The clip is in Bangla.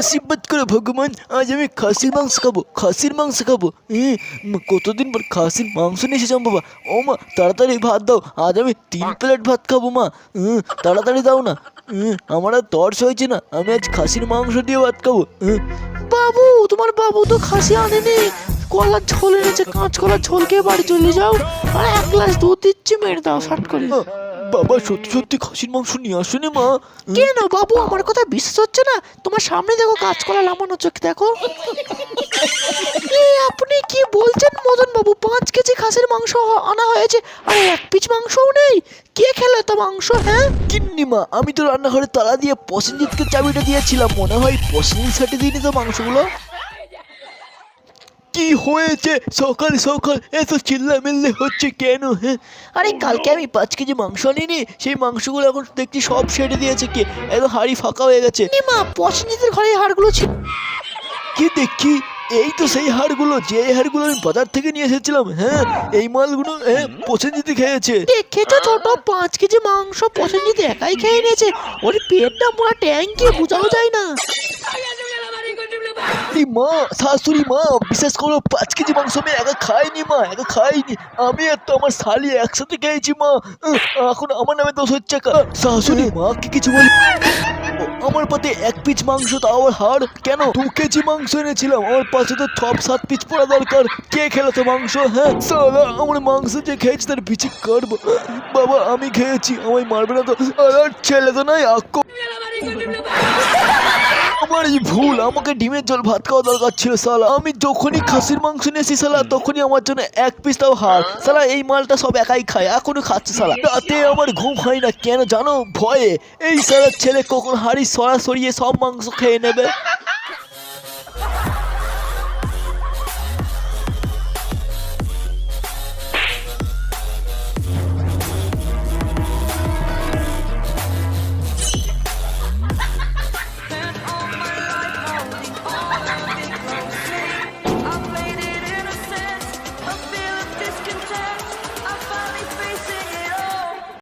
আশীর্বাদ করে ভগবান, আজ আমি খাসির মাংস খাব, খাসির মাংস খাব। কতদিন পর খাসির মাংস নিয়ে এসেছিলাম বাবা ও মা, তাড়াতাড়ি ভাত দাও, আজ আমি তিন প্লেট ভাত খাব মা। তাড়াতাড়ি দাও না। আমার আর তর্স হয়েছে না, আমি আজ খাসির মাংস দিয়ে ভাত খাব। বাবু, তোমার বাবু তো খাসি আনেনি। কলার ঝোল এনেছে কাঁচকলার ঝোল খেয়ে বাড়ি চলে যাও। আর এক গ্লাস দুধ দিচ্ছি, মেরে দাও শার্ট করে। বাবা সত্যি সত্যি খাসির মাংস নিয়ে আসেনি মা? কেন বাবু? আমার কথা বিশ্বাস হচ্ছে না। তোমার সামনে দেখো কাজ করা লামানো চোখ দেখো? আপনি কি বলছেন মদন বাবু? পাঁচ কেজি খাসির মাংস আনা হয়েছে আর এক পিস মাংসও নেই। কে খেলো তো মাংস হ্যাঁ? কিন্নি মা আমি তো রান্নাঘরে তালা দিয়ে প্রসেনজিৎকে চাবিটা দিয়েছিলাম মনে হয় প্রসেনজিৎ সাথে দিইনি তো মাংসগুলো? কি হয়েছে? সকাল সকাল এত চিল্লামিল্লি হচ্ছে কেন হ্যাঁ? আরে কালকে আমি পাঁচ কেজি মাংস আনিনি সেই মাংসগুলো এখন দেখছি সব সেরে দিয়েছে কে? একদম হাড়ি ফাঁকা হয়ে গেছে। মা পছন্দের ঘরে হাড়গুলো ছিল। কি দেখি? এই তো সেই হাড়গুলো যে হাড়গুলো আমি বাজার থেকে নিয়ে এসেছিলাম হ্যাঁ? এই মালগুলো হ্যাঁ প্রসেনজিৎ খেয়েছে। দেখেছ ছোট পাঁচ কেজি মাংস পছন্দ একাই খেয়ে নিয়েছে? ওর পেটটা পুরো ট্যাঙ্কি বোঝাও যায় না। এই মা শাশুড়ি মা বিশেষ করে পাঁচ কেজি মাংস আমি একা খাইনি মা, একা খাইনি। আমি আর তো আমার শালি একসাথে খেয়েছি মা। এখন আমার নামে দোষ হচ্ছে শাশুড়ি মা কি কিছু বল? আমার পাতে এক পিস মাংস, তাও আবার হাড়? কেন? দু কেজি মাংস এনেছিলাম, আমার পাশে তো ছপ সাত পিস পড়া দরকার। কে খেলো তো মাংস হ্যাঁ? সালা আমার মাংস যে খেয়েছি তার পিছিয়ে কাটবো। বাবা, আমি খেয়েছি, আমায় মারবে না তো। ছেলে তো নাই, আক্ক আমার এই ভুল, আমাকে ডিমের জল ভাত খাওয়া দরকার ছিল, সালা। আমি যখনই খাসির মাংস নিয়েছি, সালা, তখনই আমার জন্য এক পিস তাও হার। সালা, এই মালটা সব একাই খায়, এখনও খাচ্ছে, সালা। রাতে আমার ঘুম হয় না, কেন জানো? ভয়ে। এই সালা ছেলে কখন হাড়ি সরা সরিয়ে সব মাংস খেয়ে নেবে?